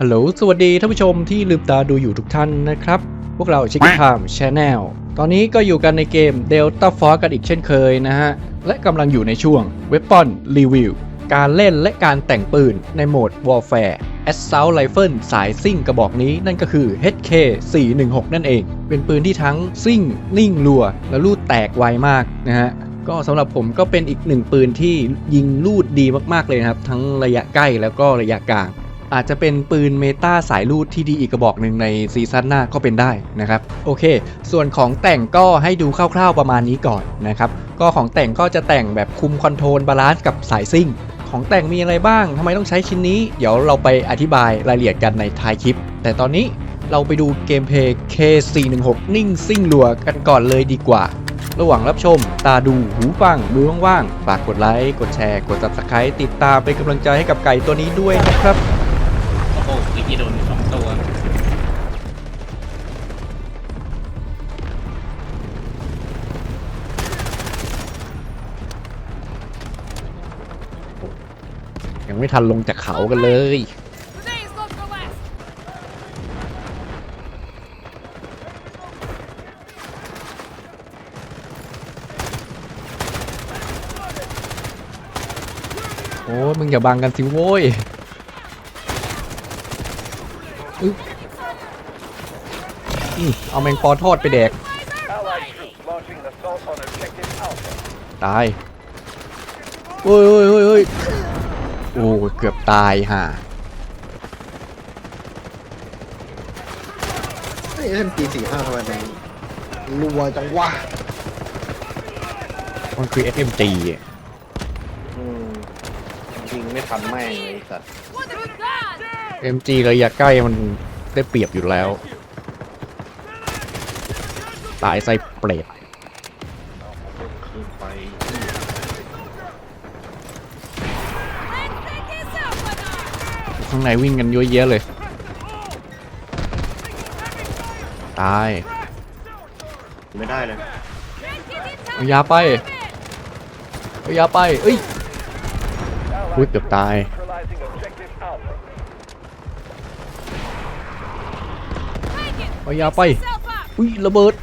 ฮัลโหล สวัสดีท่านผู้ชมที่ลืมตาดูอยู่ทุกท่านนะครับ พวกเราชิคกี้พามชาแนลตอนนี้ก็อยู่กันในเกม Delta Force กันอีกเช่นเคยนะฮะ และกำลังอยู่ในช่วง Weapon Review การเล่นและการแต่งปืนในโหมด Warfare Assault Rifle สายซิ่งกระบอกนี้นั่นก็คือ HK 416นั่นเอง เป็นปืนที่ทั้งซิ่ง นิ่งรัว และลูดแตกไวมากนะฮะก็สำหรับผมก็เป็นอีกหนึ่งปืนที่ยิงลูดดีมากๆเลยนะครับ ทั้งระยะใกล้แล้วก็ระยะกลาง อาจจะเป็นปืนเมตาสายลูดที่ดีอีกกระบอกหนึ่งในซีซั่นหน้าก็เป็นได้นะครับ โอเค ส่วนของแต่งก็ให้ดูคร่าวๆประมาณนี้ก่อนนะครับ ก็ของแต่งก็จะแต่งแบบคุมคอนโทรลบาลานซ์กับสายซิ่ง ของแต่งมีอะไรบ้างทำไมต้องใช้ชิ้นนี้ เดี๋ยวเราไปอธิบายรายละเอียดกันในท้ายคลิป แต่ตอนนี้เราไปดูเกมเพลย์ K416 นิ่งซิ่งรัวกันก่อนเลยดีกว่า ระหว่างรับชม ตาดูหูฟัง มือว่างๆ ฝากกดไลค์ กดแชร์ กด subscribe ติดตามเป็นกำลังใจให้กับไก่ตัวนี้ด้วยนะครับ กี้โดนสองตัวยังไม่ทันลงจากเขากันเลย Today's not the last. โอ้ยมึงอย่าบังกันสิโว้ย อึ๊บอืมเอาแมงปอทอดไปแดก Allied troops launching an assault on objective Alpha. ตายโอ้ยโอ้ยโอ้ยโอ้ยโอ้ยเกือบตายห่าไอ้เอ็มปีสี่ห้าทำไมมันรัวจังวะมันคือ SMG อะอืมยิงไม่ทันแม่งเลยไอ้สัตว์ What have you done? MG ระยะใกล้มันได้เปรียบอยู่แล้ว ตายไส้เปรตขึ้นไป Let's take this out, Bernard. ข้างในวิ่งกันเยอะแยะเลย ตาย ไม่ได้เลย Can't get in เอา time. ยาไปเอายาไป เอ้ย Allied With the troops die. neutralizing objective เอายาไป Yourself up. อุ้ยระเบิด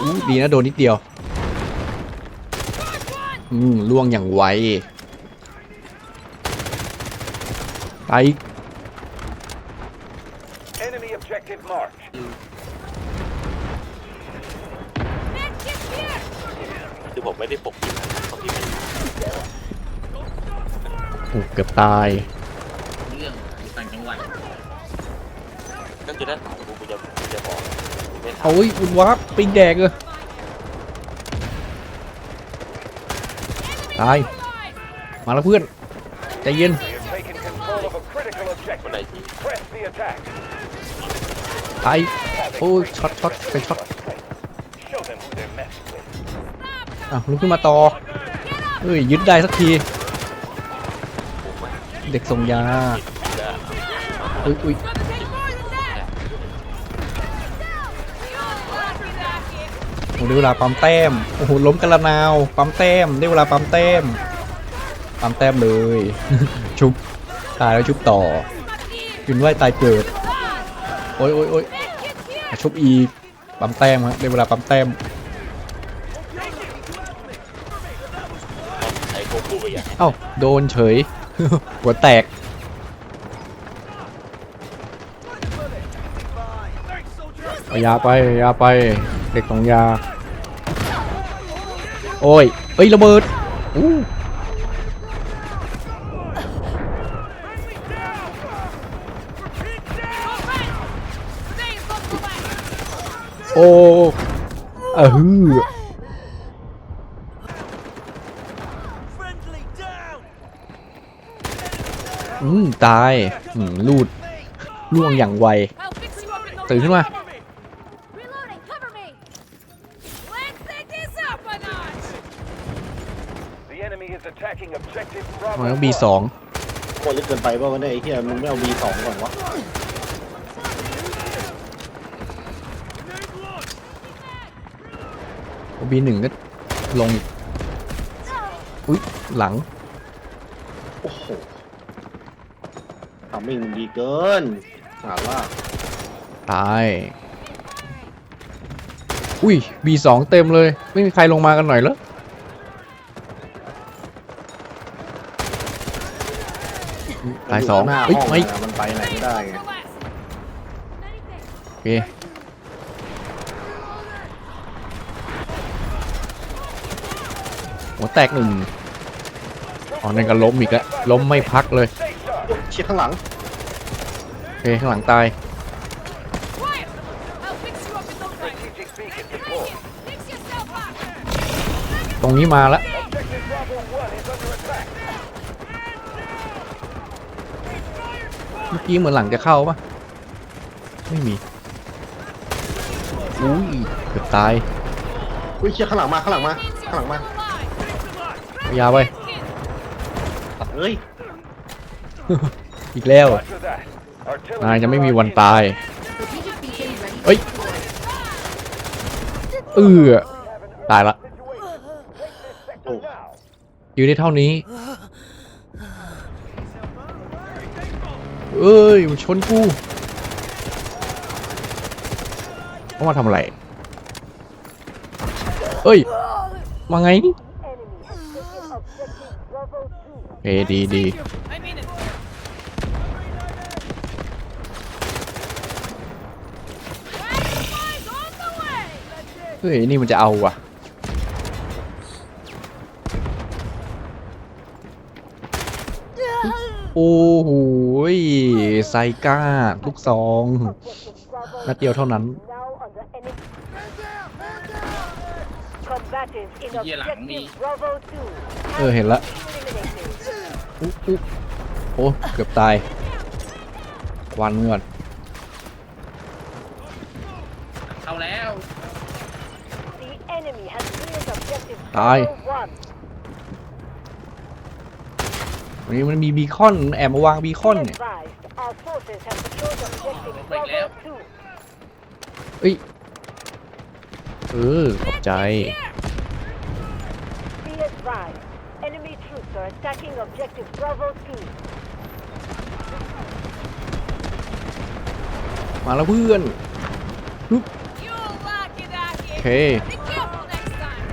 อุ้ยดีนะโดนนิดเดียว อืมล่วงอย่างไวตายอีก Enemy objective marked. Man, get here. คือผมไม่ได้ปกปิดนะบางทีมันโอ้เกือบตาย เรื่องอยู่ต่างจังหวัด ก็คือถ้าถามกูกูจะกูจะบอกไม่ถามโอ้ยอุนวับปิงแดกเลยตาย Alive. มาแล้วเพื่อนใจเย็น We have taken control of a critical คนไหน objective. ที่ Press the attack. ตาย โอ้ยช็อตช็อตไปช็อต Show them who they're messing with. อะลุกขึ้นมาต่อเฮ้ยยึดได้สักที เด็กส่งยา อุ้ยอุ้ย Gonna take more than that. We all want that kid. โอ้ ได้เวลาปั๊มแต้มโอ้โหล้มกระนาวปั๊มแต้มได้เวลาปั๊มแต้มปั๊มแต้มเลย ชุบตายแล้วชุบต่อกินไหวตายเกิดโอ้ยโอ้ยโอ้ยชุบอีกปั๊มแต้มครับได้เวลาปั๊มแต้มเอ้าโดนเฉย หัวแตกอายาไปอายาไป เด็กของยา โอ้ยเอ้ยระเบิดอู้โอ้เออฮืออืม ตาย อืมลูดล่วงอย่างไวตื่นขึ้นมา Reloading, cover me. Let's take this up a notch. The enemy is attacking objective มัน Bravo. ต้องบีสองโคตรลึกเกินไปป่าวะเนี่ยไอ้เหี้ยมึงไม่เอา B2 ก่อนวะบีหนึ่งก็ลงอีกอุ้ยหลัง โอ้โหทำมิ่งดีเกินหาว่าตาย อุ้ย B2 เต็มเลย ไม่มีใครลงมากันหน่อยเหรอ ตายสองหน้าเฮ้ยห้องไม่อะมันไปไหนไม่ได้ไง Relax. Anything. โอเค หัวแตกหนึ่งอ๋อนั่นก็ล้มอีกแล้วล้มไม่พักเลย Stay sharp. เชียร์ข้างหลังโอเคข้างหลังตาย Quiet. I'll fix you up in no time. Strategic beacon Bring deployed. it. Fix yourself up. ตรงนี้มาแล้ว Objective Bravo 1 is under attack. เมื่อกี้เหมือนหลังจะเข้าปะไม่มี อุ้ยเกือบตายอุ้ยเชียร์ข้างหลังมาข้างหลังมา Means ข้างหลัง you're มา still alive. ยาวไป Kid. เฮ้ยอีกแล้ว Roger that. Artillery นายจะไม่มีวัน barrage ตาย Strategic beacon ready. เอ้ย เออตายละโอ้อยู่ได้เท่านี้ เอ้ยมันชนกูเขามาทำอะไร เอ้ย มาไงนี่เอยดีดี I mean it. Supplies on the way. เฮ้ย นี่มันจะเอาว่ะ โอ้โหยไซก้าลูกซองนัดเดียวเท่านั้น Combatants in เหี้ยหลังมี objective Bravo 2เออเห็นละ eliminated. อุ๊อุ๊โอ้เกือบตายควันเงือนเข้าแล้ว The enemy has cleared objective Aye. Bravo 1. วันนี้มันมีบีคอนแอบมาวางบีคอน Be เนี่ย advised, our forces have secured objective Wait, Bravo left. 2. เอ้ยเออขอบใจ Be advised, enemy troops are attacking objective Bravo 2. มาแล้วเพื่อน You like it, Aki. Okay. Be careful next time.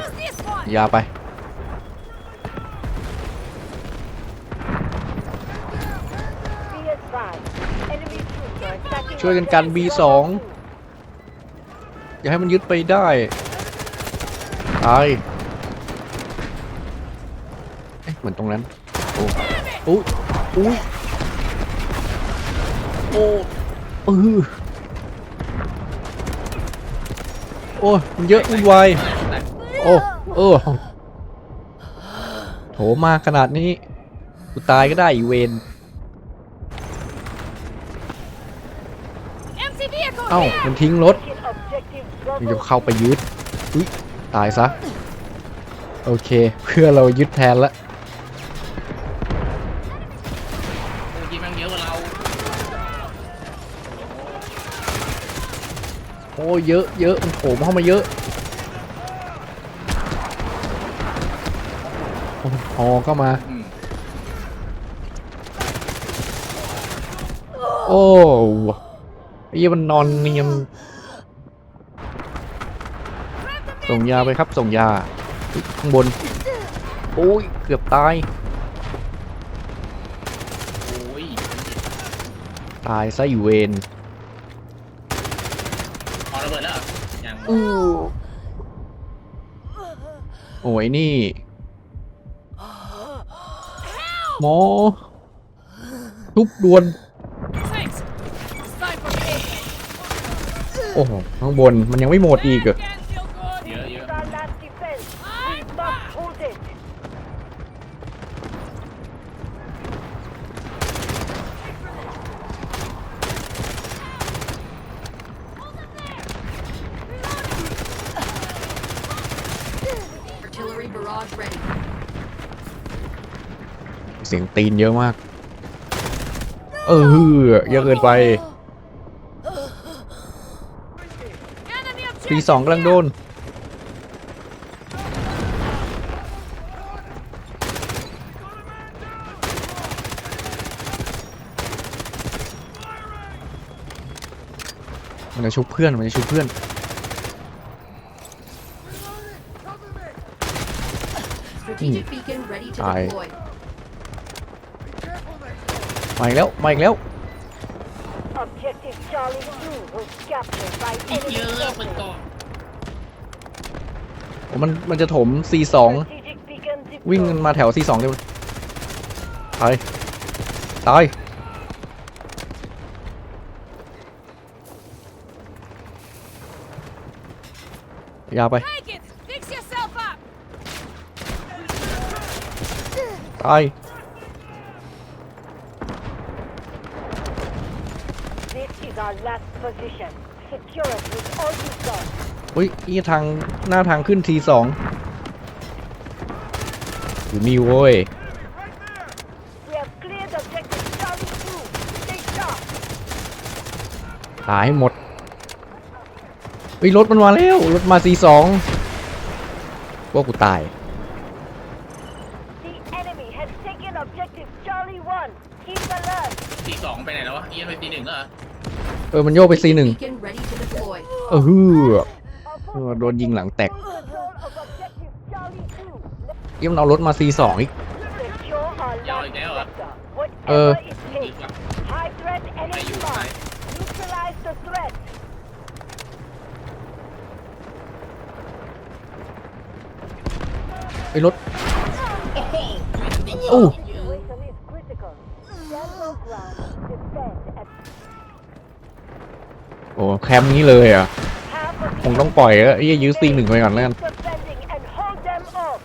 Use this one. ยาไป Be advised, enemy troops are attacking ช่วยกันกัน B2 อย่าให้มันยึดไปได้ตายเอ๊ะเหมือนตรงนั้น โอ้โอ้ยโอ้ยโอ้เออโอ้ยมันเยอะวุ่นวายโอ้เออโถมาขนาดนี้กูตายก็ได้อีเวน เอ้า here. มันทิ้งรถ Taking objective มันจะ Bravo เข้าไปยึดอุ้ยตายซะ โอเค เพื่อเรายึดแทนละเมื่อกี้แมันเยอะกว่าเราโอ้เยอะเยอะมันโผล่เข้ามาเยอะโอ้ฮอเข้ามาอืมโอ้ไอ้เหี้ ยมันนอนเนียมส่งยาไปครับ ส่งยา ข้างบน โอ้ย เกือบตายโอ้ยตายซะอีเวนพอระเบิดแล้วอยังอู้โอ้ยนี่ หมอ ทุบดวน โอ้โหข้างบนมันยังไม่หมดอีกเหรอ Can't feel good. เยอะเยอะ is our last defense. We must hold it. 'Artillery barrage ready. เสียงตีนเยอะมาก เออฮือเยอะเกินไป ปีสองกำลังโดน มันจะชุบเพื่อน มันจะชุบเพื่อนตายมาอีกแล้ว มาอีกแล้ว Objective Charlie 2 was captured by ไอ้เย enemy อะมัน forces. ก่อนโอ้มันมันจะถม C2 Strategic beacon วิ่ง deployed. มาแถว C2 เร็วตายตายยาวไป Take it! Fix yourself up! ตาย is our last position. Secure it with all you've got. อุ้ยนี่ทางหน้าทางขึ้น T2 อยู่นี่โว้ย We have cleared objective Charlie 2. Stay sharp. หายหมดเฮ้ยรถมันมาแล้ว รถมา C2 พวกกูตาย The enemy has taken objective Charlie 1. Keep alert. ตีสองไปไหนแล้ววะเอียนไปตีหนึ่งเหรอเออมันโยกไป C1 Beacon ready to deploy. เออฮือ Our เออ forces โดนยิงหลังแตก control of objective Charlie 2. ยิ่งมันเอารถมา C2 อีก Secure our Yeah, last yeah, yeah. sector. Uh. Whatever it อีก takes. ว่ะ High threat ไม่ enemy อยู่ไหน mark. Neutralize the threat. ไอ้รถโอ้ โอ้แคมป์นี้เลยอะ half of คงต้องปล่อยแล้วไอ้เหี้ยยื้อ C1 ไปก่อนแล้วกัน defending and hold them off.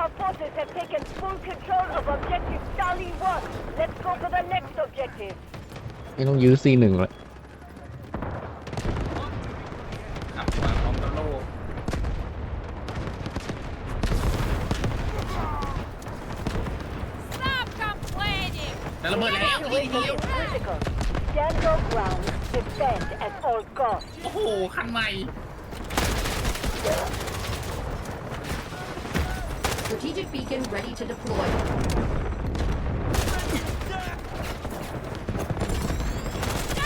Our forces have taken full control of objective Charlie 1. Let's go to the next objective. ไม่ต้องยื้อ C1 แล้วขับมาพร้อมกับโล่ Stop complaining! แต่ระเบิดแล้ว ที Situation เดียว is critical. Stand your ground. Defend at all costs. โอ้โห คันใหม่ Strategic beacon ready to deploy.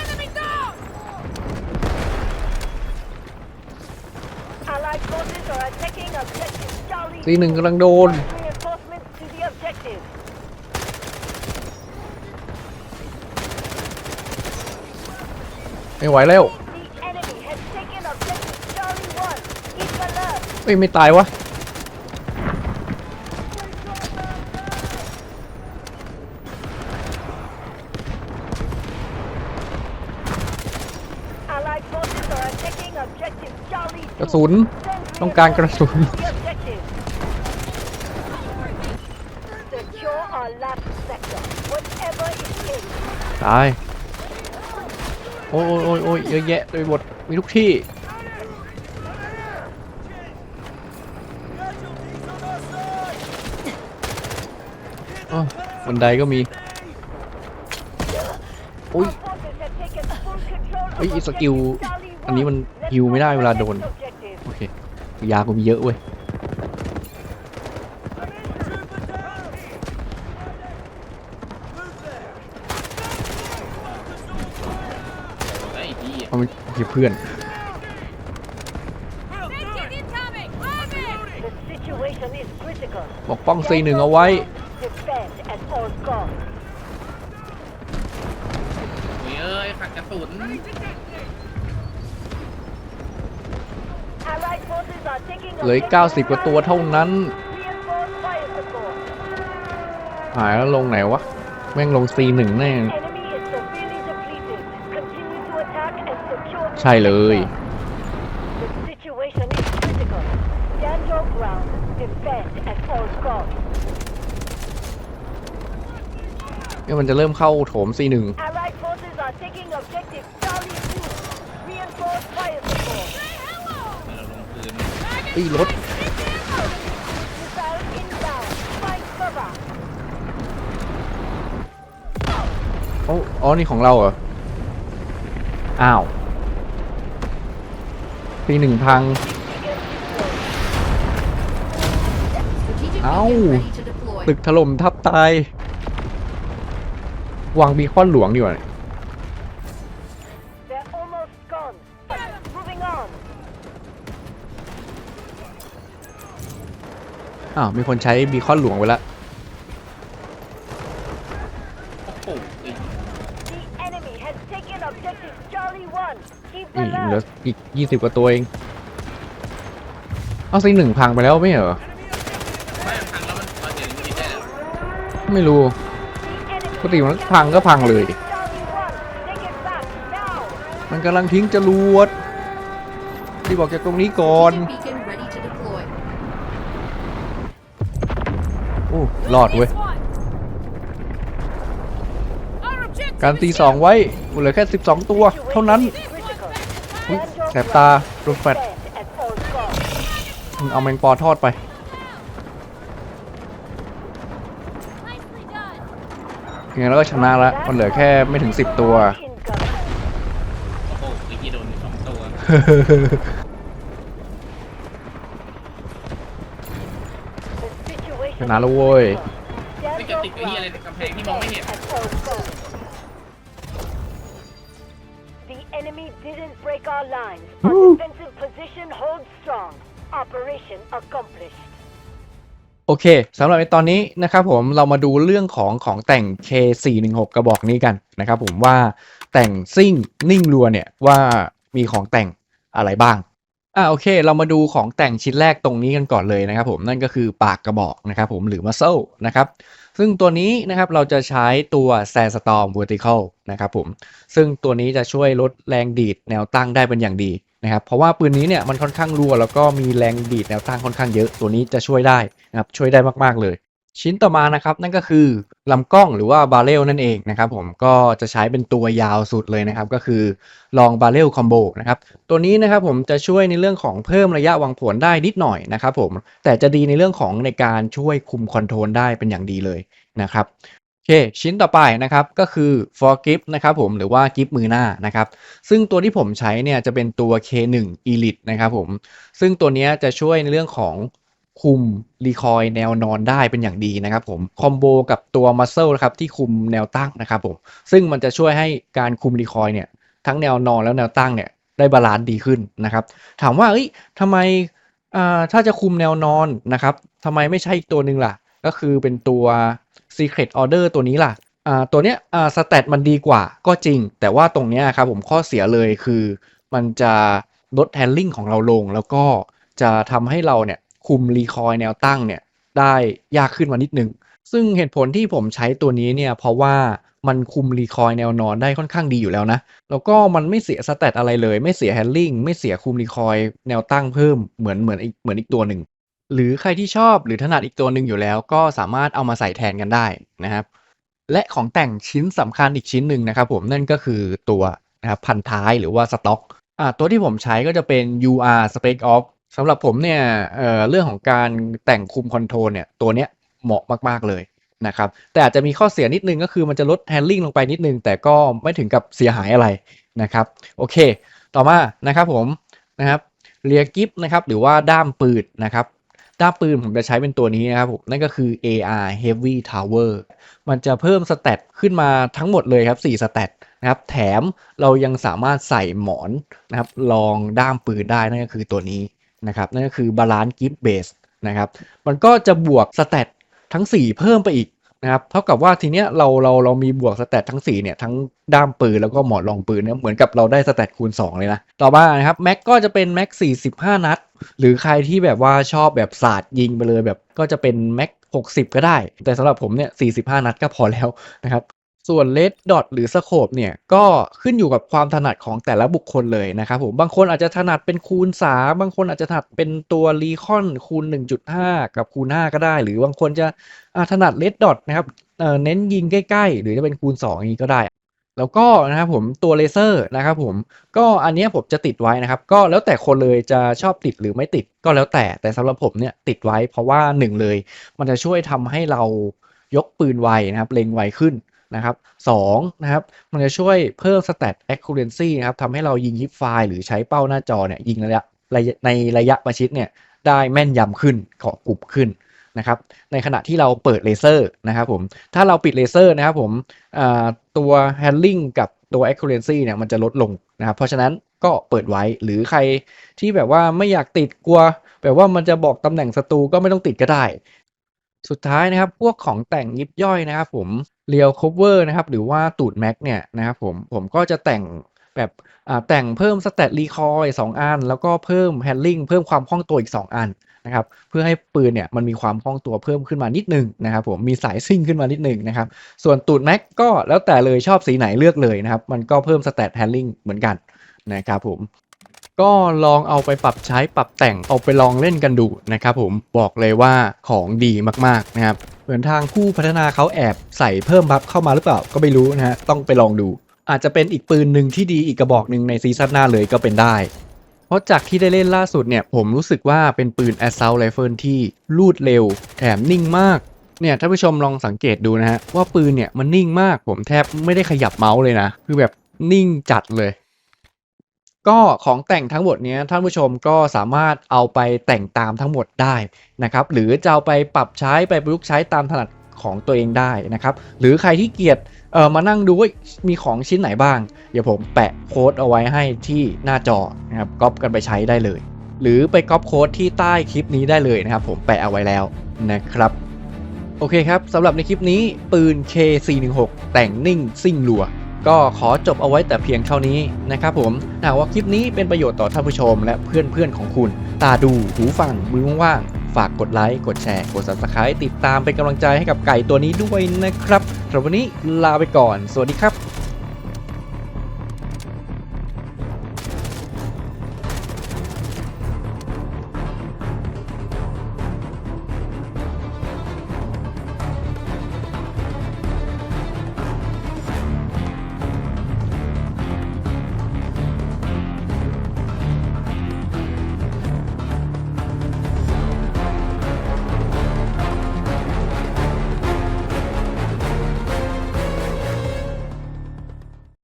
Enemy down! Allied forces are attacking objective Charlie. C1 กำลังโดน Reinforcements to the objective. ไม่ไหวแล้ว The enemy has taken objective Charlie 1. Keep alert. เอ้ยไม่ตายวะ Allied forces are attacking objective Charlie 2. กระสุน Send ต้องการกระสุน reinforcements to the objective. Secure our last sector. Whatever it takes. ตาย โอ้ยโอ้ยโอ้ยเยอะแยะไปหมดมีทุกที่ อ้าวบันไดก็มี อุ้ยเอ้ยสกิล อันนี้มันฮิวไม่ได้เวลาโดน โอเคยากูมีเยอะเว้ย ไอ้ที่ เอามันโอเคเพื่อน Medkit incoming! Moving! The situation is critical. ปกป้อง C1 เอาไว้ Defend at all costs. เอ้ยขัดกระสุน Allied forces are taking เหลืออีก objective 90 กว่าตัวเท่านั้น Reinforced fire support. หายแล้วลงไหนวะ แม่งลง C1 แน่ Enemy is severely ใช่เลย The situation is critical. Stand your ground. Defend at all costs. เนี่ยมันจะเริ่มเข้าโถม C1 Allied forces are taking objective Charlie 2. Reinforced fire support. เราลงพื้นเฮ้ยรถ Missile inbound. Find cover. อ๋ออ๋อ นี่ของเราเหรอ อ้าว ปีหนึ่งพัง เอ้า ตึกถล่มทับตาย วางบีคอนหลวงดีกว่าอ้าว มีคนใช้บีคอนหลวงไปแล้ว objective Charlie 1. Keep นี่ them เหลือ out. อีกยี่สิบกว่าตัวเอง เอาซีหนึ่งพังไปแล้วไม่เหรอ ไม่มันพังแล้วมันเราเสียงมันได้แล้วไม่รู้ The enemy ปกติมันพังก็พังเลย Charlie 1. Take it back now. มันกำลังทิ้งจรวด ที่บอกจากตรงนี้ก่อน Strategic beacon ready to deploy. โอ้รอดเว้ย การตี is สองไว้เหลือแค่ 12 ตัว เท่านั้น Critical. อุ๊ย Stand your แสบตา ground. โดนแฟด Defend at all costs. มึงเอาแมงปอทอดไป nicely done. ยังไงเราก็ชนะแล้วมันเหลือแค่ไม่ถึง 10 ตัว Incoming. โอ้โหไอ้ที่โดนอยู่สองตัว The situation ชนะแล้วเว้ย Stand ไม่กระ your ติกไอ้เหี้ยอะไร ground. ในกำแพงที่มองไม่เห็น enemy didn't break our lines. Our defensive position holds strong. Operation accomplished. โอเคสำหรับในตอนนี้นะครับผมเรามาดูเรื่องของของแต่ง K416 กระบอกนี้กันนะครับผมว่าแต่งซิ่งนิ่งรัวเนี่ยว่ามีของแต่งอะไรบ้าง อ่าโอเค เรามาดูของแต่งชิ้นแรกตรงนี้กันก่อนเลยนะครับผมนั่นก็คือปากกระบอกนะครับผมหรือ muzzle นะครับซึ่งตัวนี้นะครับเราจะใช้ตัว Sandstorm Vertical นะครับผมซึ่งตัวนี้จะช่วยลดแรงดีดแนวตั้งได้เป็นอย่างดีนะครับเพราะว่าปืนนี้เนี่ยมันค่อนข้างรัวแล้วก็มีแรงดีดแนวตั้งค่อนข้างเยอะตัวนี้จะช่วยได้นะครับช่วยได้มากๆเลย ชิ้นต่อมานะครับนั่นก็คือลำกล้องหรือว่าบาเรลนั่นเองนะครับผมก็จะใช้เป็นตัวยาวสุดเลยนะครับ ก็คือลองบาเรลคอมโบนะครับตัวนี้นะครับผมจะช่วยในเรื่องของเพิ่มระยะวางผลได้นิดหน่อยนะครับผมแต่จะดีในเรื่องของในการช่วยคุมคอนโทรลได้เป็นอย่างดีเลยนะครับโอเคชิ้นต่อไปนะครับก็คือ for grip นะครับผมหรือว่ากิฟมือหน้านะครับซึ่งตัวที่ผมใช้เนี่ยจะเป็นตัว K1 Elite นะครับผมซึ่งตัวนี้จะช่วยในเรื่องของ คุมรีคอยแนวนอนได้เป็นอย่างดีนะครับผมคอมโบกับตัวมัสเซลนะครับที่คุมแนวตั้งนะครับผมซึ่งมันจะช่วยให้การคุมรีคอยเนี่ยทั้งแนวนอนแล้วแนวตั้งเนี่ยได้บาลานซ์ดีขึ้นนะครับ ถามว่าเอ้ยทำไมอ่าถ้าจะคุมแนวนอนนะครับทำไมไม่ใช่อีกตัวหนึ่งล่ะ ก็คือเป็นตัว Secret Order ตัวนี้ล่ะอ่าตัวเนี้ยอ่าสเตตมันดีกว่าก็จริง แต่ว่าตรงเนี้ยครับผมข้อเสียเลยคือ มันจะลดแฮนดิ้งของเราลง แล้วก็จะทำให้เราเนี่ย คุมรีคอยแนวตั้งเนี่ยได้ยากขึ้นมานิดนึง ซึ่งเหตุผลที่ผมใช้ตัวนี้เนี่ยเพราะว่ามันคุมรีคอยแนวนอนได้ค่อนข้างดีอยู่แล้วนะ แล้วก็มันไม่เสียสเตตอะไรเลย ไม่เสียแฮนดิ้งไม่เสียคุมรีคอยแนวตั้งเพิ่มเหมือนเหมือนอีกเหมือนอีกตัวหนึ่ง หรือใครที่ชอบหรือถนัดอีกตัวหนึ่งอยู่แล้ว ก็สามารถเอามาใส่แทนกันได้นะครับ และของแต่งชิ้นสำคัญอีกชิ้นหนึ่งนะครับผมนั่นก็คือตัวนะครับพันท้ายหรือว่าสต็อกอ่าตัวที่ผมใช้ก็จะเป็น UR Spec Off สำหรับผมเนี่ยเเรื่องของการแต่งคุมคอนโทรลเนี่ยตัวเนี้ยเหมาะมากๆเลยนะครับแต่อาจจะมีข้อเสียนิดนึงก็คือมันจะลดแฮนดิ้งลงไปนิดนึง แต่ก็ไม่ถึงกับเสียหายอะไรนะครับโอเค ต่อมานะครับผมนะครับเรียกิฟนะครับหรือว่าด้ามปืนนะครับด้ามปืนผมจะใช้เป็นตัวนี้นะครับผมนั่นก็คือ AR Heavy Tower มันจะเพิ่มสเตตขึ้นมาทั้งหมดเลยครับ4สเตตนะครับแถมเรายังสามารถใส่หมอนนะครับรองด้ามปืนได้นั่นก็คือตัวนี้ นะครับนั่นก็คือบาลานซ์กิฟต์เบสนะครับมันก็จะบวกสเตตทั้ง 4 เพิ่มไปอีกนะครับเท่ากับว่าทีเนี้ยเราเราเรามีบวกสเตตทั้ง4เนี่ยทั้งด้ามปืนแล้วก็หมอนรองปืนเนี่ยเหมือนกับเราได้สเตตคูณ 2 เลยนะ ต่อมานะครับแม็กก็จะเป็นแม็ก45 นัด หรือใครที่แบบว่าชอบแบบศาสตร์ยิงไปเลยแบบก็จะเป็นแม็ก60 ก็ได้ แต่สำหรับผมเนี่ย45 นัดก็พอแล้วนะครับ ส่วนเลดดอทหรือสโคปเนี่ยก็ขึ้นอยู่กับความถนัดของแต่ละบุคคลเลยนะครับผมบางคนอาจจะถนัดเป็นคูณ 3 บางคนอาจจะถนัดเป็นตัวรีคอนคูณ 1.5 กับคูณ 5 ก็ได้ หรือบางคนจะถนัดเลดดอทนะครับเเน้นยิงใกล้ ๆ หรือจะเป็นคูณ 2 อย่างนี้ก็ได้แล้วก็นะครับผมตัวเลเซอร์นะครับผมก็อันนี้ผมจะติดไว้นะครับ ก็แล้วแต่คนเลยจะชอบติดหรือไม่ติดก็แล้วแต่แต่สำหรับผมเนี่ยติดไว้เพราะว่าหนึ่งเลย มันจะช่วยทำให้เรายกปืนไวนะครับเล็งไวขึ้น นะครับสองนะครับมันจะช่วยเพิ่ม stat accuracy นะครับทำให้เรายิงฮิปไฟล์หรือใช้เป้าหน้าจอเนี่ยยิงระยะระยะในระยะประชิดเนี่ยได้แม่นยำขึ้นเกาะกรุบขึ้นนะครับในขณะที่เราเปิดเลเซอร์นะครับผมถ้าเราปิดเลเซอร์นะครับผมตัว handling กับตัว accuracy เนี่ยมันจะลดลงนะครับเพราะฉะนั้นก็เปิดไว้หรือใครที่แบบว่าไม่อยากติดกลัวแบบว่ามันจะบอกตำแหน่งศัตรูก็ไม่ต้องติดก็ได้ สุดท้ายนะครับพวกของแต่งยิบย่อยนะครับผมเรียวค o เวอร์นะครับหรือว่าตูดแม็กเนี่ยนะครับผมผมก็จะแต่งแบบอ่าแต่งเพิ่มสเตตรีคอยสองอัน แล้วก็เพิ่มแฮนดิ้งเพิ่มความคล่องตัวอีก 2 อันนะครับเพื่อให้ปืนเนี่ยมันมีความคล่องตัวเพิ่มขึ้นมานิดนึงนะครับผมมีสายซิ่งขึ้นมานิดนึงนะครับส่วนตูดแม็กก็แล้วแต่เลยชอบสีไหนเลือกเลยนะครับมันก็เพิ่มสเตตแฮนดิ้งเหมือนกันนะครับผม ก็ลองเอาไปปรับใช้ปรับแต่งเอาไปลองเล่นกันดูนะครับผมบอกเลยว่าของดีมากๆนะครับเหมือนทางผู้พัฒนาเขาแอบใส่เพิ่มบัฟเข้ามาหรือเปล่าก็ไม่รู้นะฮะต้องไปลองดู อาจจะเป็นอีกปืนหนึ่งที่ดีอีกกระบอกหนึ่งในซีซั่นหน้าเลยก็เป็นได้ เพราะจากที่ได้เล่นล่าสุดเนี่ย ผมรู้สึกว่าเป็นปืน Assault Rifle ที่ลูดเร็ว แถมนิ่งมากเนี่ยท่านผู้ชมลองสังเกตดูนะฮะว่าปืนเนี่ยมันนิ่งมากผมแทบไม่ได้ขยับเมาส์เลยนะ คือแบบนิ่งจัดเลย ก็ของแต่งทั้งหมดนี้ท่านผู้ชมก็สามารถเอาไปแต่งตามทั้งหมดได้นะครับหรือจะเอาไปปรับใช้ไปประยุกต์ใช้ตามถนัดของตัวเองได้นะครับหรือใครที่เกียจเออมานั่งดูว่ามีของชิ้นไหนบ้าง เดี๋ยวผมแปะโค้ดเอาไว้ให้ที่หน้าจอนะครับก๊อปกันไปใช้ได้เลย หรือไปก๊อปโค้ดที่ใต้คลิปนี้ได้เลยนะครับผมแปะเอาไว้แล้วนะครับโอเคครับสำหรับในคลิปนี้ปืน K416 แต่งนิ่งซิ่งรัว ก็ขอจบเอาไว้แต่เพียงเท่านี้นะครับผมหากว่าคลิปนี้เป็นประโยชน์ต่อท่านผู้ชมและเพื่อนๆของคุณ ตาดูหูฟังมือว่างๆฝากกดไลค์กดแชร์กด subscribe ติดตามเป็นกำลังใจให้กับไก่ตัวนี้ด้วยนะครับสำหรับวันนี้ลาไปก่อน สวัสดีครับ